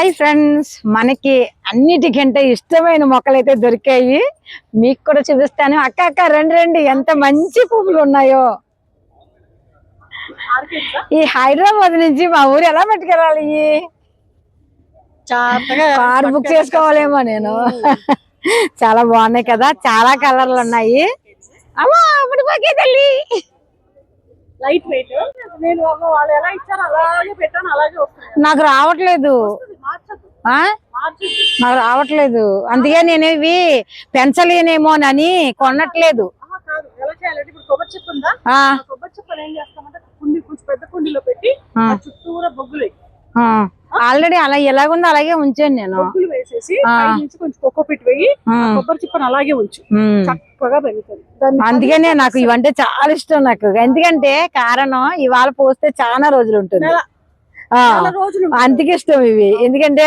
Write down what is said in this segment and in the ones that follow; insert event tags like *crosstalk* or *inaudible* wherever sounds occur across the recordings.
Hi friends మనకి అన్నిటికంటే ఇష్టమైన మొక్కలు అయితే దొరికాయి. మీకు కూడా చూపిస్తాను. అక్క అక్క రండి రండి. ఎంత మంచి పువ్వులు ఉన్నాయో. ఈ హైదరాబాద్ నుంచి మా ఊరు ఎలా పట్టుకెళ్ళాలి? కార్ బుక్ చేసుకోవాలేమో నేను. చాలా బాగున్నాయి కదా. చాలా కలర్లు ఉన్నాయి. అమ్మా అప్పుడు తల్లి. Light weight. నేను వాళ్ళు ఎలా ఇచ్చారో అలాగే పెట్టాను అలాగే వస్తుంది నాకు రావట్లేదు. నాకు రావట్లేదు. అందుకే నేను ఇవి పెంచలేనేమోనని కొనట్లేదు. ఆహా, కాదు. ఎలా చేయాలంటే ఇప్పుడు కొబ్బరి చెప్పు ఉందా? ఆ. ఆ కొబ్బరి చెప్పని ఏం చేస్తామంటే కుండి కొంచెం పెద్ద కుండీలో పెట్టి ఆ. ఆ చుట్టూరా బొగ్గులు వేయి. ఆల్రెడీ అలా ఎలాగుందో అలాగే ఉంచాను నేను. నుంచి కొంచెం కొక్క పెట్టి వేయి. ఆ. కొబ్బరి చిప్పని అలాగే ఉంచు. చక్కగా పెరుగుతుంది. అందుకనే నాకు ఇవంటే చాలా ఇష్టం నాకు. ఎందుకంటే కారణం ఇవాళ పోస్తే చాలా రోజులు ఉంటుంది. అందుకే ఇష్టం ఇవి. ఎందుకంటే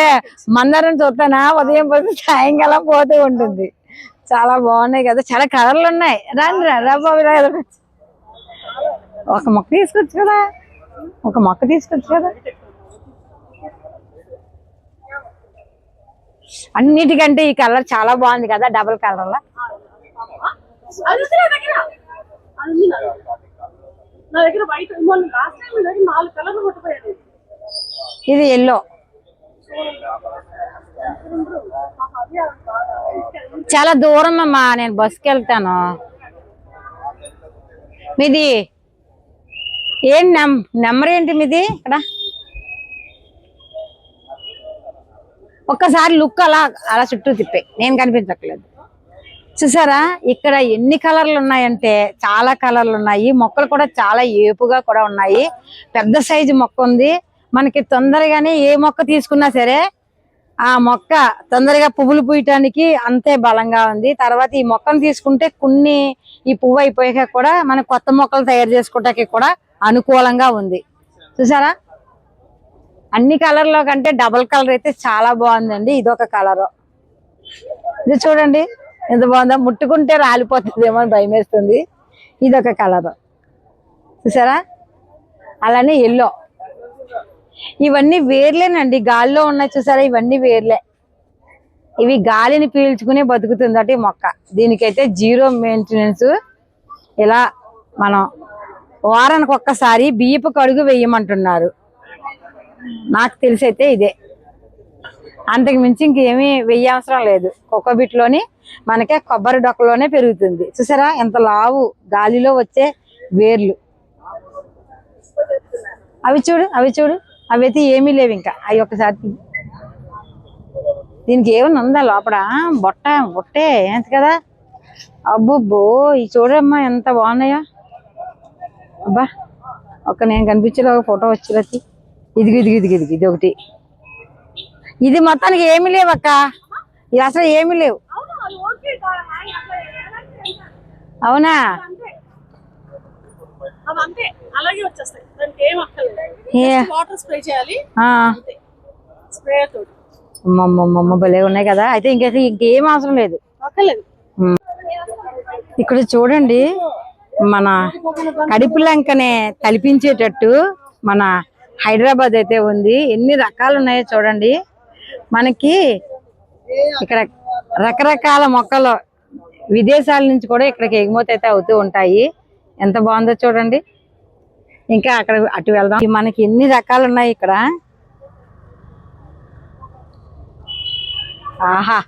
మందారం చూస్తానా ఉదయం పోతే సాయంకాలం పోతూ ఉంటుంది. చాలా బాగున్నాయి కదా. చాలా కలర్లు ఉన్నాయి. రండి రా, రా బాబు రా, ఎదురుకు. ఒక మొక్క తీసుకొచ్చు కదా. ఒక మొక్క తీసుకొచ్చు కదా. అన్నిటికంటే ఈ కలర్ చాలా బాగుంది కదా డబుల్ కలర్ లా ఇది ఎల్లో చాలా దూరం అమ్మా నేను బస్కి వెళ్తాను. మీది ఏం నెం నెంబర్ ఏంటి మీది ఇక్కడ? ఒక్కసారి లుక్ అలా అలా చుట్టూ తిప్పే. నేను కనిపించట్లేదు. చూసారా? ఇక్కడ ఎన్ని కలర్లు ఉన్నాయంటే చాలా కలర్లు ఉన్నాయి. మొక్కలు కూడా చాలా ఏపుగా కూడా ఉన్నాయి. పెద్ద సైజు మొక్క ఉంది. మనకి తొందరగానే ఏ మొక్క తీసుకున్నా సరే ఆ మొక్క తొందరగా పువ్వులు పూయటానికి అంతే బలంగా ఉంది. తర్వాత ఈ మొక్కను తీసుకుంటే కొన్ని ఈ పువ్వు అయిపోయాక కూడా మనం కొత్త మొక్కలు తయారు చేసుకోవటానికి కూడా అనుకూలంగా ఉంది. చూసారా? అన్ని కలర్లో కంటే డబల్ కలర్ అయితే చాలా బాగుందండి. ఇదొక కలర్ ఇది చూడండి ఎంత బాగుందో. ముట్టుకుంటే రాలిపోతుందేమో అని భయం వేస్తుంది ఇదొక కలర్ చూసారా? అలానే ఎల్లో ఇవన్నీ వేర్లేనండి. గాలిలో ఉన్నాయి చూసారా? ఇవన్నీ వేర్లే. ఇవి గాలిని పీల్చుకునే బతుకుతుంది ఈ మొక్క. దీనికైతే జీరో మెయింటెనెన్స్ ఇలా మనం వారానికి ఒక్కసారి బియ్యపు కడుగు వేయమంటున్నారు. నాకు తెలిసి అయితే ఇదే. అంతకు మించి ఇంకేమీ వెయ్యి అవసరం లేదు. కోకోబిట్లోని మనకే కొబ్బరి డొక్కలోనే పెరుగుతుంది. చూసారా? ఎంత లావు. గాలిలో వచ్చే వేర్లు. అవి చూడు అవి చూడు. అవి అయితే ఏమీ లేవు ఇంకా. అవి ఒకసారి దీనికి ఏమైనా ఉందా లోపల? బొట్ట బొట్టే ఏంటి కదా? అబ్బబ్బో ఈ చూడమ్మా ఎంత బాగున్నాయో. అబ్బా ఒక నేను కనిపించలే ఒక ఫోటో వచ్చిరతి ఇదిగి ఇదిగి ఇదిగి ఇదిగి ఇది ఒకటి. ఇది మొత్తానికి ఏమి లేవు ఇది అసలు ఏమి లేవు. అవునా? అలాగే వచ్చేస్తాయి దానికి ఏం? అక్కర్లేదు వాటర్ స్ప్రే చేయాలి స్ప్రే తోటి అమ్మమ్మమ్మ భలే ఉన్నాయి కదా. అయితే ఇంకైతే ఇంకేం అవసరం లేదు. ఇక్కడ చూడండి మన కడుపు లంకనే తలిపించేటట్టు మన హైదరాబాద్ అయితే ఉంది. ఎన్ని రకాలు ఉన్నాయో చూడండి. మనకి ఇక్కడ రకరకాల మొక్కలు విదేశాల నుంచి కూడా ఇక్కడికి ఎగుమతి అయితే అవుతూ ఉంటాయి. ఎంత బాగుందో చూడండి. ఇంకా అక్కడ అటు వెళ్దాం. మనకి ఎన్ని రకాలు ఉన్నాయి ఇక్కడ? ఆహా.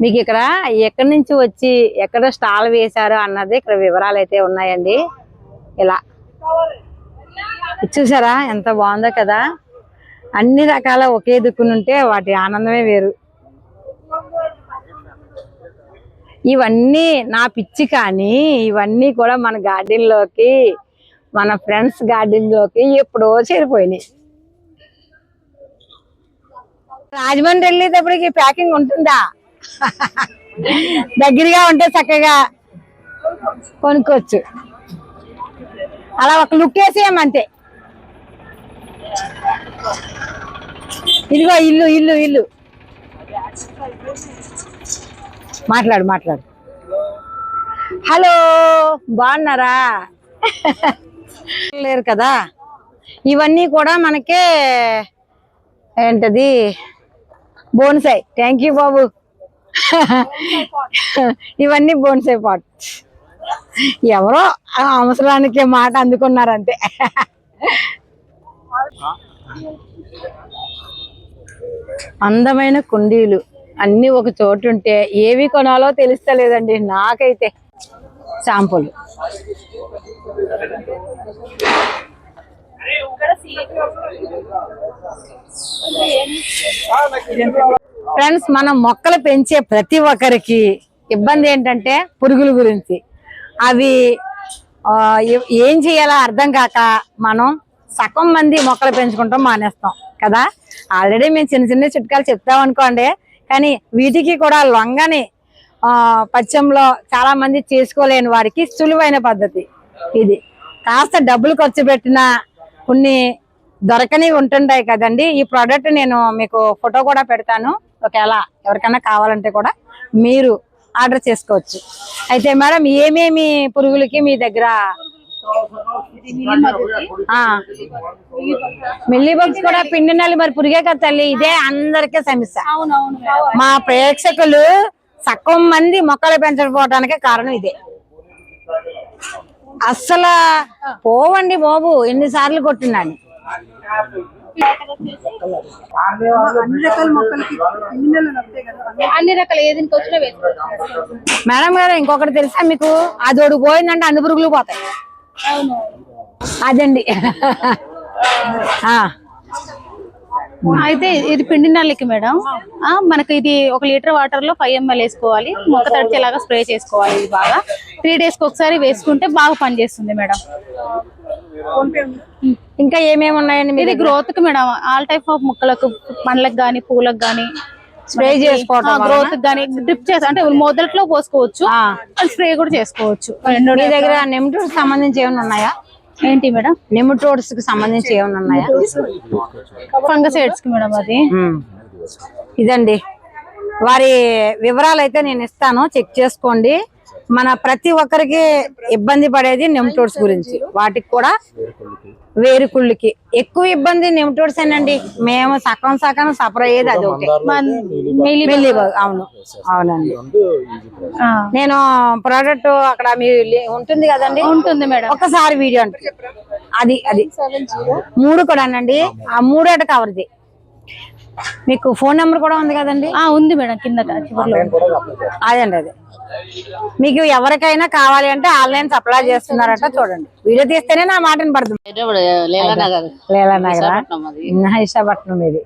మీకు ఇక్కడ ఎక్కడి నుంచి వచ్చి ఎక్కడ స్టాల్ వేశారు అన్నది ఇక్కడ వివరాలు అయితే ఉన్నాయండి. ఇలా. చూసారా? ఎంత బాగుందో కదా. అన్ని రకాల ఒకే దిక్కునుంటే వాటి ఆనందమే వేరు. ఇవన్నీ నా పిచ్చి కానీ ఇవన్నీ కూడా మన గార్డెన్లోకి మన ఫ్రెండ్స్ గార్డెన్లోకి ఎప్పుడో చేరిపోయినాయి. రాజమండ్రి వెళ్ళేటప్పటికి ప్యాకింగ్ ఉంటుందా? దగ్గరగా ఉంటే చక్కగా కొనుక్కోవచ్చు. అలా ఒక లుక్ వేసేయమంతే. ఇదిగో ఇల్లు ఇల్లు ఇల్లు. మాట్లాడు మాట్లాడు. హలో బాగున్నారా? లేరు కదా? ఇవన్నీ కూడా మనకే ఏంటది? బోన్సాయ్ థ్యాంక్ యూ బాబు. ఇవన్నీ బోన్సాయ్ పాట్ ఎవరో అవసరానికి మాట అందుకున్నారంతే. అందమైన కుండీలు అన్ని ఒక చోటు ఉంటే ఏవి కొనాలో తెలుస్తలేదండి నాకైతే. షాంపులు. ఫ్రెండ్స్ మనం మొక్కలు పెంచే ప్రతి ఒక్కరికి ఇబ్బంది ఏంటంటే పురుగుల గురించి. అవి ఏం చేయాలో అర్థం కాక మనం సగం మంది మొక్కలు పెంచుకుంటాం మానేస్తాం కదా? ఆల్రెడీ మేము చిన్న చిన్న చిట్కాలు చెప్తామనుకోండి కానీ వీటికి కూడా లొంగని పచ్చంలో చాలా మంది చేసుకోలేని వారికి సులువైన పద్ధతి ఇది. కాస్త డబ్బులు ఖర్చు పెట్టిన కొన్ని దొరకని ఉంటుంటాయి కదండి. ఈ ప్రోడక్ట్ నేను మీకు ఫోటో కూడా పెడతాను. ఒకవేళ ఎవరికైనా కావాలంటే కూడా మీరు ఆర్డర్ చేసుకోవచ్చు. అయితే మేడం ఏమేమి పురుగులకి మీ దగ్గర మిల్లీ బగ్స్ కూడా పిండి నల్లి మరి పురిగే కదా తల్లి ఇదే అందరికీ సమస్య. మా ప్రేక్షకులు సగం మంది మొక్కలు పెంచకపోవడానికి కారణం ఇదే. అస్సలు పోవండి బాబు ఎన్నిసార్లు కొట్టినాను. అన్ని రకాల వచ్చినా మేడం గారు ఇంకొకటి తెలుసా మీకు? అది ఒడి పోయిందంటే అన్ని పురుగులు పోతాయి. అదండి. ఆ, అయితే ఇది పిండి నల్లికి మేడం. ఆ, మనకి ఇది ఒక లీటర్ వాటర్లో ఫైవ్ ఎంఎల్ వేసుకోవాలి. మొక్క తడిచేలాగా స్ప్రే చేసుకోవాలి ఇది బాగా. త్రీ డేస్కి ఒకసారి వేసుకుంటే బాగా పనిచేస్తుంది మేడం. ఇంకా ఏమేమి ఉన్నాయండి ఇది మీరు గ్రోత్కి మేడం. ఆల్ టైప్ ఆఫ్ మొక్కలకు పండ్లకు గానీ పూలకు గానీ స్ప్రే చేసుకోవటం వలన? గ్రోత్ గానీ డ్రిప్ చేసి అంటే మొదట్లో పోసుకోవచ్చు. స్ప్రే కూడా చేసుకోవచ్చు. మీ దగ్గర నెమటోడ్స్ సంబంధించి ఏమైనా ఉన్నాయా? ఏంటి మేడం? నెమటోడ్స్కి సంబంధించి ఏమైనా ఉన్నాయా? ఫంగసైడ్స్కి మేడం అది. ఇదండి. వారి వివరాలు అయితే నేను ఇస్తాను. చెక్ చేసుకోండి. మన ప్రతి ఒక్కరికి ఇబ్బంది పడేది నెమటోడ్స్ గురించి. వాటికి కూడా వేరుకుళ్ళకి. ఎక్కువ ఇబ్బంది నెమటోడ్స్ ఏనండి మేము సగం సగం సఫర్ అయ్యేది అది ఒకటి అవును. అవునండి. నేను ప్రోడక్ట్ అక్కడ మీ ఉంటుంది కదండి? ఉంటుంది మేడం. ఒక్కసారి వీడియో అంటే అది అది. మూడు కూడా అండి ఆ మూడోటి కవర్ది మీకు ఫోన్ నెంబర్ కూడా ఉంది కదండి? ఆ ఉంది మేడం కింద అదండి అది. మీకు ఎవరికైనా కావాలి అంటే ఆన్లైన్ సప్లై చేస్తున్నారట చూడండి. వీడియో తీస్తేనే నా మాటని పడుతుంది లీలానగర్. ఇది.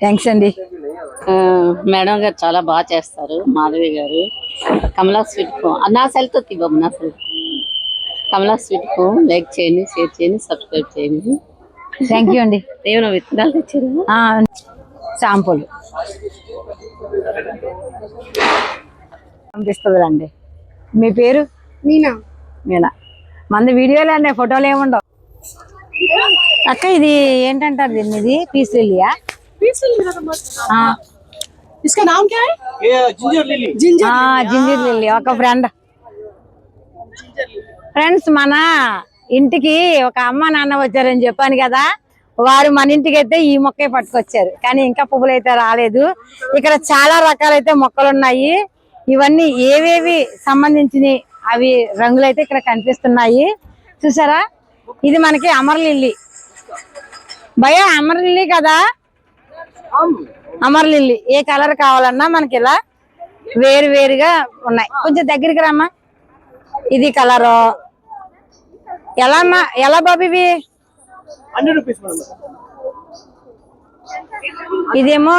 థ్యాంక్స్ అండి. ఆ, మేడం గారు చాలా బాగా చేస్తారు. మాధవి గారు. కమలా స్వీట్కు నా సెల్తో బాబు నా సెల్ కమలా స్వీట్కు లైక్ చేయండి షేర్ చేయండి సబ్స్క్రైబ్ చేయండి. థ్యాంక్ యూ అండి. ఏమైనా విత్తనాలు తెచ్చారు? షాంపూలు. మీ పేరు? మీనా. మీనా. మంది వీడియోలే అండి ఫోటోలు ఏముండవు అక్క ఇది ఏంటంటారు దీన్ని? ఇది పీస్ లిలియా జింజర్ లిల్లీ. ఒక ఫ్రెండ్. ఫ్రెండ్స్ మన ఇంటికి ఒక అమ్మ నాన్న వచ్చారని చెప్పాను కదా వారు మన ఇంటికి అయితే ఈ మొక్కే పట్టుకొచ్చారు. కానీ ఇంకా పువ్వులు అయితే రాలేదు. ఇక్కడ చాలా రకాలైతే మొక్కలు ఉన్నాయి ఇవన్నీ ఏవేవి సంబంధించినవి అవి రంగులు అయితే ఇక్కడ కనిపిస్తున్నాయి. చూసారా? ఇది మనకి అమర్లిల్లి. భయ అమరలిల్లి కదా? అమరలిల్లి. ఏ కలర్ కావాలన్నా మనకి ఇలా వేరు వేరుగా ఉన్నాయి. కొంచెం దగ్గరికి రమ్మా. ఇది కలరు. ఎలా అమ్మా ఎలా బాబు ఇవి? ఇదేమో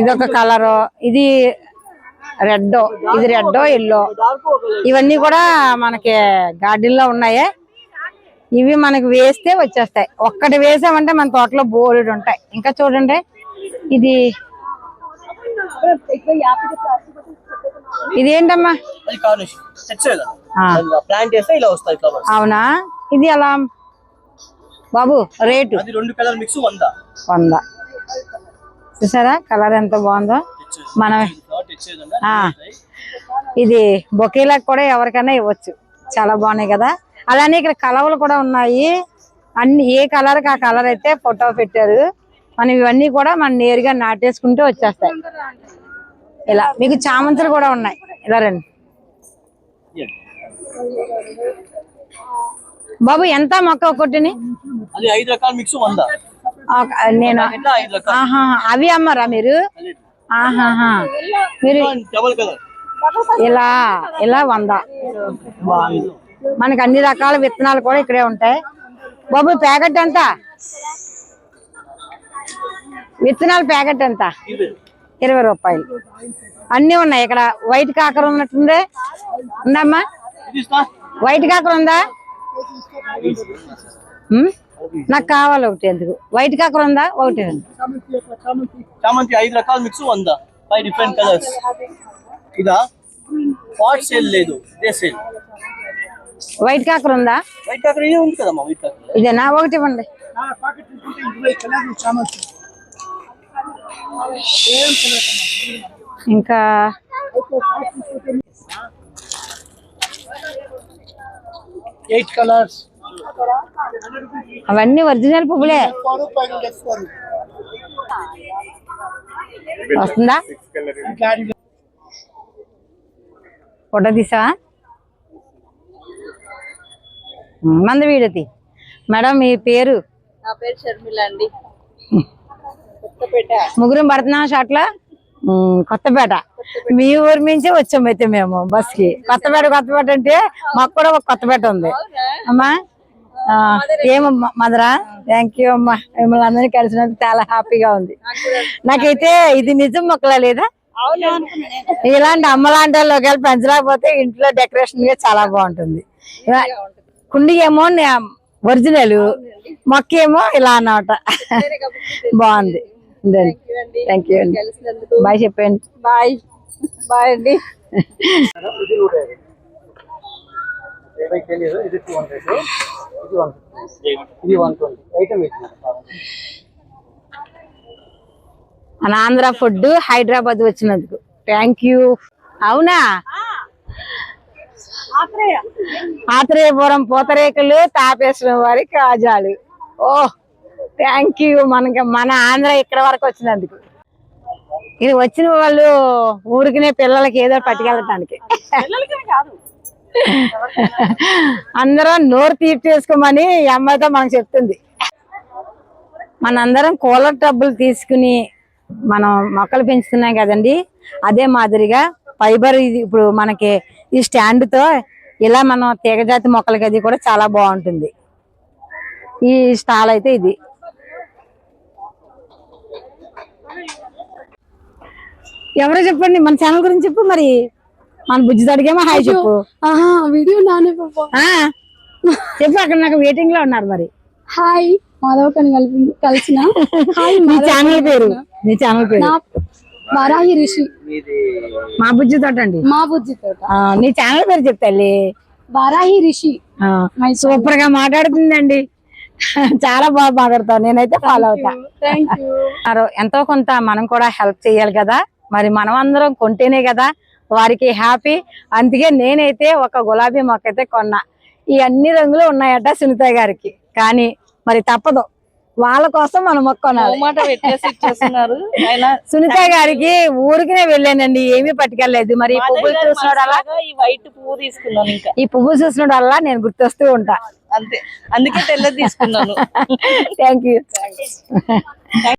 ఇదొక కలరు. ఇది రెడ్ ఇది రెడ్ ఎల్లో. ఇవన్నీ కూడా మనకి గార్డెన్లో ఉన్నాయి. ఇవి మనకి వేస్తే వచ్చేస్తాయి. ఒక్కటి వేసామంటే మన తోటలో బోలెడు ఉంటాయి. ఇంకా చూడండి. ఇది ఇది ఏంటమ్మా అది కార్నిష్ ప్లాంట్ చేస్తే ఇలా వస్తాయి ఫ్లవర్స్ అవునా? ఇది ఎలా బాబు రేటు? అది రెండు కలర్ మిక్స్ వంద. వంద. చూసారా? కలర్ ఎంత బాగుందో? మనం ఇది బొకేలకు కూడా ఎవరికైనా ఇవ్వచ్చు. చాలా బాగున్నాయి కదా? అలానే ఇక్కడ కలవలు కూడా ఉన్నాయి. అన్ని ఏ కలర్ ఆ కలర్ అయితే ఫోటో పెట్టారు. మనం ఇవన్నీ కూడా మనం నేరుగా నాటేసుకుంటూ వచ్చేస్తాయి. ఇలా మీకు చామంతులు కూడా ఉన్నాయి. ఇలా రండి. బాబు ఎంత మొక్క ఒకటిని అది ఐదు రకాల మిక్స్ వంద. ఒక- నేను అవి అమ్మరా మీరు? ఆహాహా. మీరు ఇలా ఇలా వంద. మనకి అన్ని రకాల విత్తనాలు కూడా ఇక్కడే ఉంటాయి. బాబు ప్యాకెట్ ఎంత? విత్తనాల ప్యాకెట్ ఎంత? ఇరవై. రూపాయలు. అన్ని ఉన్నాయి ఇక్కడ. వైట్ కాకర ఉన్నట్టుంది. ఉందమ్మా. వైట్ కాకర ఉందా? ఉమ్? నాకు కావాలి ఒకటి ఎందుకు? వైట్ కాకర ఉందా? ఒకటి. చామంతి ఐదు రకాల మిక్స్ వంద. ఫైవ్ డిఫరెంట్ కలర్స్ ఇదా? పాట్ సేల్ లేదు. ఇదే సేల్ వైట్ కాకర ఉందా? వైట్ కాకర ఇదే ఉంది కదమ్మా వైట్ కాకర. ఇదేనా? ఒకటి ఇవ్వండి. ఇంకా ఎయిట్ కలర్స్. అవన్నీ ఒరిజినల్ పువ్వులే. వస్తుందా? ఫోటో తీసావా? మంది వీడతి మేడం మీ పేరు? నా పేరు షర్మిల అండి. ముగ్గురం పడుతున్నాం షాట్లో? కొత్తపేట. మీ ఊరి నుంచి వచ్చాం అయితే మేము బస్కి కొత్తపేట కొత్తపేట అంటే మాకు కూడా ఒక కొత్తపేట ఉంది. అమ్మా? ఏమమ్మా మదరా? థ్యాంక్ యూ అమ్మా. మిమ్మల్ని అందరినీ కలిసినందుకు చాలా హ్యాపీగా ఉంది. నాకైతే ఇది నిజం మొక్కలా లేదా? ఇలాంటి అమ్మలాంటి వాళ్ళు ఒకవేళ పెంచలేకపోతే ఇంట్లో డెకరేషన్గా చాలా బాగుంటుంది. కుండి ఏమో ఒరిజినల్. మొక్క ఏమో ఇలా అన్నమాట. బాగుంది. థ్యాంక్ యూ అండి. బాయ్ చెప్పండి బాయ్ బాయ్ అండి. తెలియదు ఇది టూ హండ్రెడ్ ఇది వన్ ఇది వన్ ట్వంటీ ఐటమ్ మన ఆంధ్ర ఫుడ్ హైదరాబాద్ వచ్చినందుకు. థ్యాంక్ యూ అవునా? ఆత్రేయపురం పూతరేకులు తాపేశ్వరం వారి కాజాలు. ఓ. థ్యాంక్ యూ మనకి మన ఆంధ్ర ఇక్కడ వరకు వచ్చినందుకు. ఇది వచ్చిన వాళ్ళు ఊరికినే పిల్లలకి ఏదో పట్టుకెళ్ళటానికి. అందరం నోరు తీర్చేసుకోమని అమ్మాయితో మనకు చెప్తుంది. మనందరం కూలర్ టబ్బులు తీసుకుని మనం మొక్కలు పెంచుతున్నాం కదండి. అదే మాదిరిగా ఫైబర్ ఇది ఇప్పుడు మనకి ఈ స్టాండ్తో ఇలా మనం తీగజాతి మొక్కలకి అది కూడా చాలా బాగుంటుంది. ఈ స్టాల్ అయితే ఇది. ఎవరో చెప్పండి మన ఛానల్ గురించి చెప్పు మరి. మన బుజ్జి తడిగేమో హాయ్ చెప్పు. వీడియో నానే చెప్పు అక్కడ నాకు వెయిటింగ్లో ఉన్నారు మరి. హాయ్ మాధవ్ కని కలిపి కలిసిన. హాయ్ నీ ఛానల్ పేరు? నీ ఛానల్ పేరు? వరాహి ఋషి మా బుజ్జి తోట అండి. మా బుజ్జి తోట. నీ ఛానల్ పేరు చెప్తాలి వరాహి ఋషి మై సూపర్గా మాట్లాడుతుందండి. చాలా బాగా మాట్లాడతావు. నేనైతే ఫాలో అవుతా. ఎంతో కొంత మనం కూడా హెల్ప్ చేయాలి కదా. మరి మనం అందరం కొంటేనే కదా వారికి హ్యాపీ. అందుకే నేనైతే ఒక గులాబీ మొక్క అయితే కొన్నా. ఈ అన్ని రంగులు ఉన్నాయట సునీత గారికి. కానీ మరి తప్పదు. వాళ్ళ కోసం మనం మొక్క సునీత గారికి ఊరికినే వెళ్ళానండి. ఏమీ పట్టుకెళ్ళలేదు. మరి ఈ పువ్వులు చూసినోడల్లా ఈ వైట్ పువ్వు తీసుకున్నాను ఇంకా. ఈ పువ్వు చూసినోడల్లా నేను గుర్తొస్తూ ఉంటా. అంతే. అందుకే తెల్లది తీసుకున్నాను. *laughs* Thank you